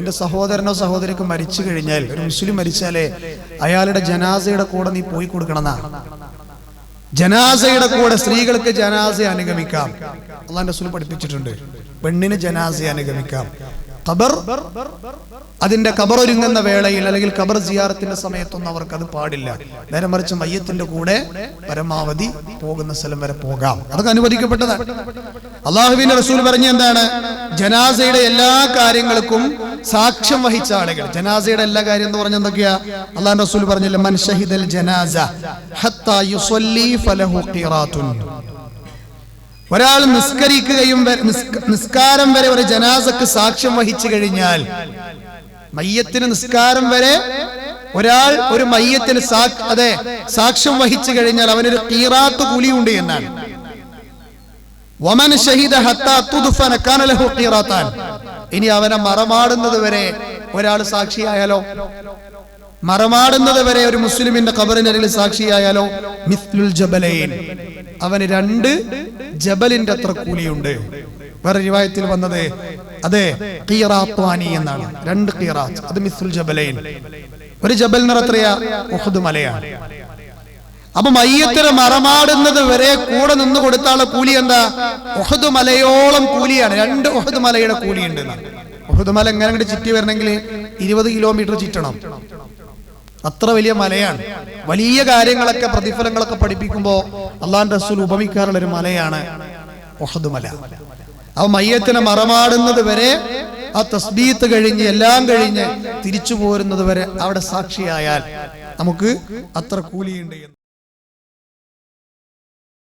എന്റെ സഹോദരനോ സഹോദരിക്കോ മരിച്ചു കഴിഞ്ഞാൽ ഒരു മുസ്ലിം മരിച്ചാലേ അയാളുടെ ജനാസയുടെ കൂടെ നീ പോയി കൊടുക്കണമെന്നാ? ജനാസയുടെ കൂടെ സ്ത്രീകൾക്ക് ജനാസ അനുഗമിക്കാം. അള്ളാന്റെ റസൂൽ പഠിപ്പിച്ചിട്ടുണ്ട്. പെണ്ണിന് ജനാസ അനുഗമിക്കാം. ഖബർ അതിന്റെ ഖബർ ഒരുങ്ങുന്ന വേളയിൽ അല്ലെങ്കിൽ കബർ സിയാറത്തിന്റെ സമയത്തൊന്നും അവർക്ക് അത് പാടില്ല. നേരെ മറിച്ച് മയ്യത്തിന്റെ കൂടെ പരമാവധി പോകുന്ന സ്ഥലം വരെ പോകാം. അതൊക്കെ അനുവദിക്കപ്പെട്ടതാണ്. അള്ളാഹുവിന്റെ റസൂൽ പറഞ്ഞ എന്താണ്? ജനാസയുടെ എല്ലാ കാര്യങ്ങൾക്കും സാക്ഷ്യം വഹിച്ച ആളുകൾ. ജനാസയുടെ എല്ലാ കാര്യം എന്ന് പറഞ്ഞ എന്തൊക്കെയാ? അള്ളാഹു റസൂൽ പറഞ്ഞില്ല മൻ ഷഹിദൽ ജനാസ ഹത്താ യുസല്ലി ഫലഹു ഖിറാത്തുൻ. ഒരാൾ നിസ്കരിക്കുകയും നിസ്കാരം വരെ ഒരു ജനാസക്ക് സാക്ഷ്യം വഹിച്ചു കഴിഞ്ഞാൽ മയ്യത്തിന് നിസ്കാരം വരെ ഒരാൾ ഒരു മയ്യത്തിന് അതെ സാക്ഷ്യം വഹിച്ചു കഴിഞ്ഞാൽ അവനൊരു കീറാത്ത് കൂലിയുണ്ട് എന്നാണ് വമൻ ഷഹീദ ഇനി അവനെ മറമാടുന്നത് വരെ ഒരാൾ സാക്ഷിയായാലോ? മറമാടുന്നത് വരെ ഒരു മുസ്ലിമിന്റെ ഖബറിനരികിൽ സാക്ഷിയായാലോ? മിസ്ലുൽ ജബലൈൻ. അവന് രണ്ട് ജബലിന്റെ അത്ര കൂലിയുണ്ട്. വേറെ രൂപായത്തിൽ വന്നത് അതെ കീറാത്വാനി എന്നാണ്. രണ്ട് കീറാത്ത് അത് മിസ്ലുൽ ജബലൈൻ. ഒരു ജബൽ നിറത്രയാ? മലയാണ് അപ്പൊ മയ്യത്തിന് മറമാടുന്നത് വരെ കൂടെ നിന്ന് കൊടുത്താളെ കൂലി എന്താ? ഒഹദ് മലയോളം കൂലിയാണ്. രണ്ട് ഒഹദ് മലയുടെ കൂലിയുണ്ട് ഒഹദ് മല എങ്ങനെ ചുറ്റി വരണമെങ്കിൽ ഇരുപത് കിലോമീറ്റർ ചുറ്റണം. അത്ര വലിയ മലയാണ്. വലിയ കാര്യങ്ങളൊക്കെ പ്രതിഫലങ്ങളൊക്കെ പഠിപ്പിക്കുമ്പോൾ അള്ളാൻ റസൂൽ ഉപമിക്കാറുള്ള ഒരു മലയാണ് മല. ആ മയ്യത്തിനെ മറമാടുന്നത് വരെ ആ തസ്ബീത്ത് കഴിഞ്ഞ് എല്ലാം കഴിഞ്ഞ് തിരിച്ചു പോരുന്നത് വരെ അവിടെ സാക്ഷിയായാൽ നമുക്ക് അത്ര കൂലിയുണ്ട്